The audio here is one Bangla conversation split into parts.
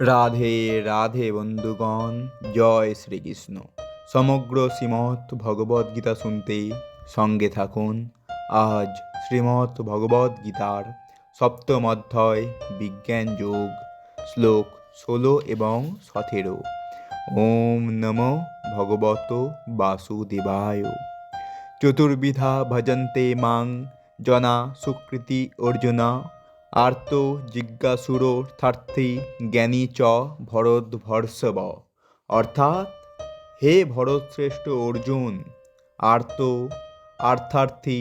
রাধে রাধে বন্ধুগণ, জয় শ্রীকৃষ্ণ। সমগ্র শ্রীমৎ ভগবদ্ গীতা শুনতে সঙ্গে থাকুন। আজ শ্রীমৎ ভগবদ্ গীতার সপ্তম অধ্যায়, বিজ্ঞান যোগ, শ্লোক ষোলো এবং সতেরো। ওম নম ভগবত বাসুদেবায়। চতুর্বিধা ভজন্তে মাং জনা সুকৃতি অর্জুনা। আর্ত জিজ্ঞাসুরথার্থী জ্ঞানী চ ভরদ্ভর্ষব অর্থাৎ, হে ভরতশ্রেষ্ঠ অর্জুন, আর্ত, আর্থার্থী,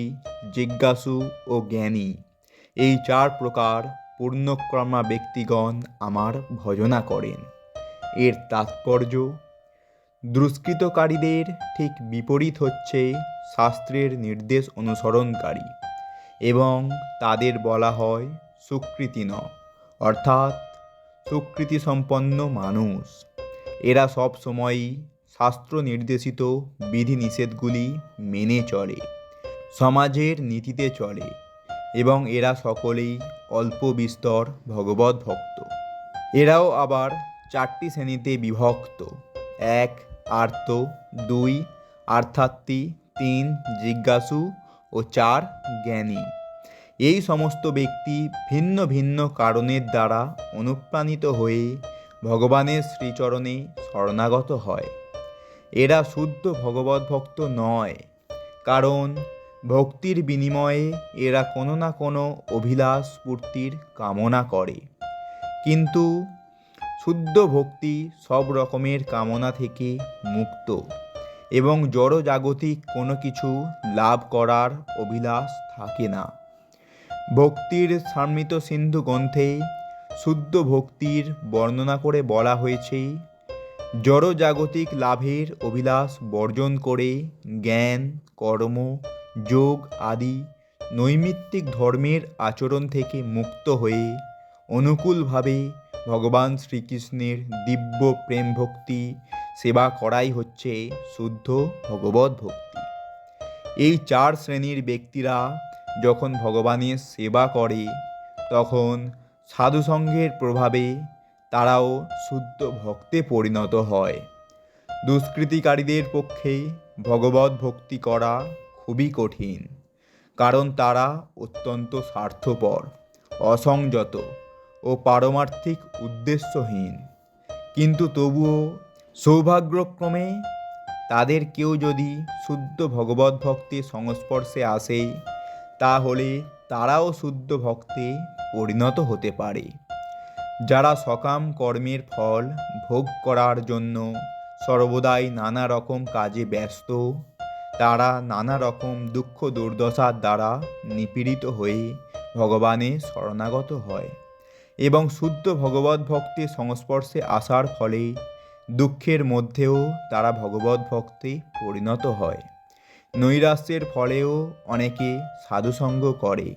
জিজ্ঞাসু ও জ্ঞানী, এই চার প্রকার পূর্ণক্রমা ব্যক্তিগণ আমার ভজনা করেন। এর তাৎপর্য, দুষ্কৃতকারীদের ঠিক বিপরীত হচ্ছে শাস্ত্রের নির্দেশ অনুসরণকারী এবং তাদের বলা হয় সুকৃতি ন অর্থাৎ সুকৃতি সম্পন্ন মানুষ। এরা সব সময়ই শাস্ত্র নির্দেশিত বিধিনিষেধগুলি মেনে চলে, সমাজের নীতিতে চলে, এবং এরা সকলেই অল্প বিস্তর ভগবত ভক্ত। এরাও আবার চারটি শ্রেণীতে বিভক্ত, এক, আর্ত, দুই আর্থাত্মী তিন, জিজ্ঞাসু ও চার, জ্ঞানী। এই সমস্ত ব্যক্তি ভিন্ন ভিন্ন কারণের দ্বারা অনুপ্রাণিত হয়ে ভগবানের শ্রীচরণে শরণাগত হয়। এরা শুদ্ধ ভগবত ভক্ত নয়, কারণ ভক্তির বিনিময়ে এরা কোনো না কোনো অভিলাষ পূর্তির কামনা করে। কিন্তু শুদ্ধ ভক্তি সব রকমের কামনা থেকে মুক্ত এবং জড় জাগতিক কোনো কিছু লাভ করার অভিলাষ থাকে না। ভক্তির সান্বিত সিন্ধু গ্রন্থে শুদ্ধ ভক্তির বর্ণনা করে বলা হয়েছে জড় জাগতিক লাভের অভিলাষ বর্জন করে জ্ঞান, কর্ম, যোগ আদি নৈমিত্তিক ধর্মের আচরণ থেকে মুক্ত হয়ে অনুকূলভাবে ভগবান শ্রীকৃষ্ণের দিব্য প্রেম ভক্তি সেবা করাই হচ্ছে শুদ্ধ ভগবত ভক্তি। এই চার শ্রেণির ব্যক্তিরা যখন ভগবানের সেবা করে, তখন সাধুসঙ্গের প্রভাবে তারাও শুদ্ধ ভক্তে পরিণত হয়। দুষ্কৃতিকারীদের পক্ষে ভগবত ভক্তি করা খুবই কঠিন, কারণ তারা অত্যন্ত স্বার্থপর, অসংযত ও পারমার্থিক উদ্দেশ্যহীন। কিন্তু তবুও সৌভাগ্যক্রমে তাদের কেউ যদি শুদ্ধ ভগবত ভক্তির সংস্পর্শে আসে তাহলে তারাও শুদ্ধ ভক্তে পরিণত হতে পারে। যারা সকাম কর্মের ফল ভোগ করার জন্য সর্বদাই নানা রকম কাজে ব্যস্ত, তারা নানা রকম দুঃখ দুর্দশার দ্বারা নিপীড়িত হয়ে ভগবানে শরণাগত হয় এবং শুদ্ধ ভগবত ভক্তের সংস্পর্শে আসার ফলে দুঃখের মধ্যেও তারা ভগবত ভক্তে পরিণত হয়। নৈরাশ্যের ফলেও অনেকে সাধুসঙ্গ করে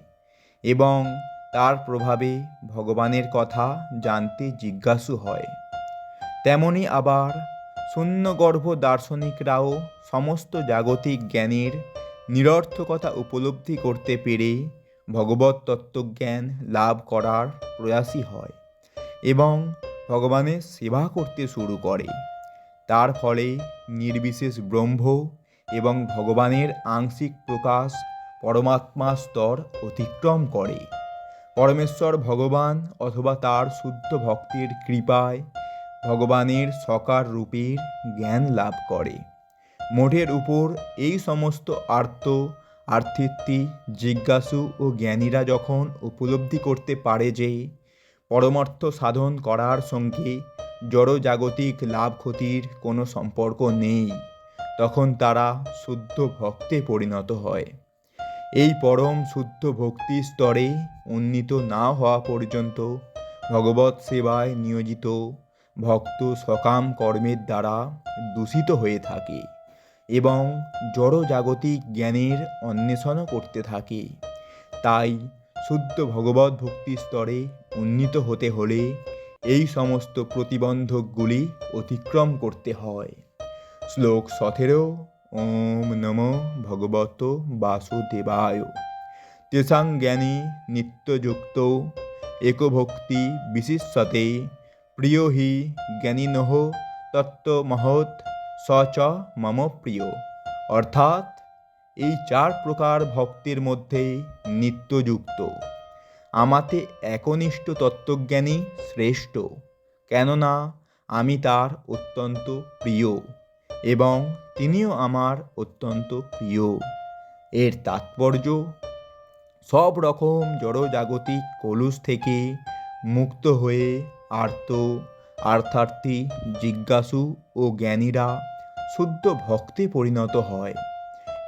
এবং তার প্রভাবে ভগবানের কথা জানতে জিজ্ঞাসু হয়। তেমনি আবার শূন্যগর্ভ দার্শনিকরাও সমস্ত জাগতিক জ্ঞানের নিরর্থকতা উপলব্ধি করতে পেরে ভগবত তত্ত্বজ্ঞান লাভ করার প্রয়াসী হয় এবং ভগবানের সেবা করতে শুরু করে। তার ফলে নির্বিশেষ ব্রহ্ম এবং ভগবানের আংশিক প্রকাশ পরমাত্মা স্তর অতিক্রম করে। পরমেশ্বর ভগবান অথবা তার শুদ্ধ ভক্তির কৃপায় ভগবানের সকার রূপের জ্ঞান লাভ করে। মোটের উপর এই সমস্ত আর্ত আর্থিত্বী জিজ্ঞাসু ও জ্ঞানীরা যখন উপলব্ধি করতে পারে যে পরমার্থ সাধন করার সঙ্গে জড়জাগতিক লাভ ক্ষতির কোনো সম্পর্ক নেই তখন তারা শুদ্ধ ভক্তে পরিণত হয়। এই পরম শুদ্ধ ভক্তি স্তরে উন্নীত না হওয়া পর্যন্ত ভগবত সেবায় নিয়োজিত ভক্ত সকাম কর্মের দ্বারা দূষিত হয়ে থাকে এবং জড়জাগতিক জ্ঞানের অন্বেষণও করতে থাকে। তাই শুদ্ধ ভগবত ভক্তি স্তরে উন্নীত হতে হলে এই সমস্ত প্রতিবন্ধকগুলি অতিক্রম করতে হয়। শ্লোক সতেরো, ওম নম ভগবত বাসুদেবায়। তেষাং জ্ঞানী নিত্যযুক্ত, একভক্তি বিশিষ্যতে, প্রিয় হি জ্ঞানীনহ তত্ত্বমহৎ স চ মম প্রিয়। অর্থাৎ, এই চার প্রকার ভক্তের মধ্যে নিত্যযুক্ত। আমাতে একনিষ্ঠ তত্ত্বজ্ঞানী শ্রেষ্ঠ, কেননা আমি তার অত্যন্ত প্রিয়। এবং তিনিও আমার অত্যন্ত প্রিয়। এর তাৎপর্য, সব রকম জড়জাগতিক কলুষ থেকে মুক্ত হয়ে আর্ত, আর্থার্থী, জিজ্ঞাসু ও জ্ঞানীরা শুদ্ধ ভক্তে পরিণত হয়।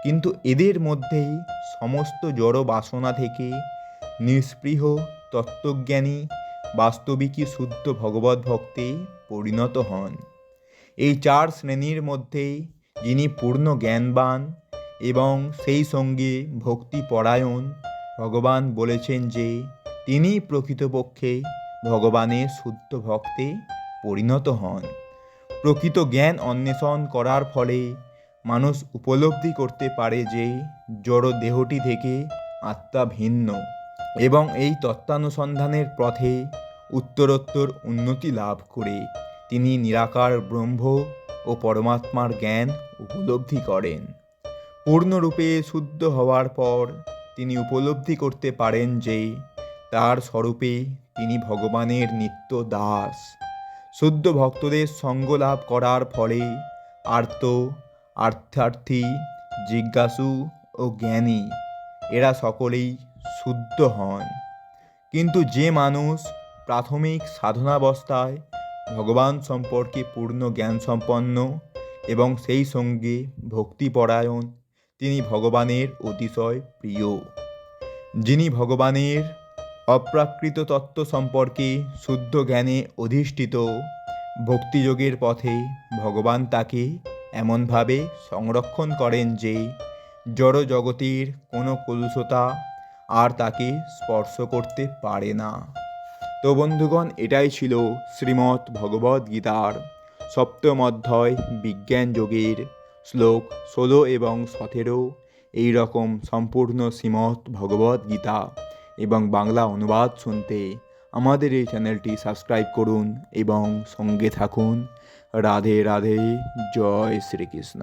কিন্তু এদের মধ্যেই সমস্ত জড় বাসনা থেকে নিষ্পৃহ তত্ত্বজ্ঞানী বাস্তবিকই শুদ্ধ ভগবত ভক্তে পরিণত হন। এই চার শ্রেণির মধ্যেই যিনি পূর্ণ জ্ঞানবান এবং সেই সঙ্গে ভক্তিপরায়ণ, ভগবান বলেছেন যে তিনি প্রকৃতপক্ষে ভগবানের শুদ্ধ ভক্তে পরিণত হন। প্রকৃত জ্ঞান অন্বেষণ করার ফলে মানুষ উপলব্ধি করতে পারে যে জড় দেহটি থেকে আত্মা ভিন্ন এবং এই তত্ত্বানুসন্ধানের পথে উত্তরোত্তর উন্নতি লাভ করে। তিনি নিরাকার ব্রহ্ম ও পরমাত্মার জ্ঞান উপলব্ধি করেন। পূর্ণরূপে শুদ্ধ হওয়ার পর তিনি উপলব্ধি করতে পারেন যে, তার স্বরূপে তিনি ভগবানের নিত্য দাস। শুদ্ধ ভক্তদের সঙ্গ লাভ করার ফলে আর্ত, আর্থার্থী, জিজ্ঞাসু ও জ্ঞানী এরা সকলেই শুদ্ধ হন। কিন্তু যে মানুষ প্রাথমিক সাধনাবস্থায় ভগবান সম্পর্কে পূর্ণ জ্ঞান সম্পন্ন এবং সেই সঙ্গে ভক্তিপরায়ণ তিনি ভগবানের অতিশয় প্রিয়। যিনি ভগবানের অপ্রাকৃত তত্ত্ব সম্পর্কে শুদ্ধ জ্ঞানে অধিষ্ঠিত, ভক্তিযোগের পথে ভগবান তাকে এমনভাবে সংরক্ষণ করেন যে জড় জগতের কোনো কলুষতা আর তাকে স্পর্শ করতে পারে না। তো বন্ধুগণ, এটাই ছিল শ্রীমৎ ভগবদ গীতার সপ্তম অধ্যায় বিজ্ঞান যোগের শ্লোক ষোলো এবং সতেরো। এই রকম সম্পূর্ণ শ্রীমৎ ভগবদ গীতা এবং বাংলা অনুবাদ শুনতে আমাদের এই চ্যানেলটি সাবস্ক্রাইব করুন এবং সঙ্গে থাকুন। রাধে রাধে, জয় শ্রীকৃষ্ণ।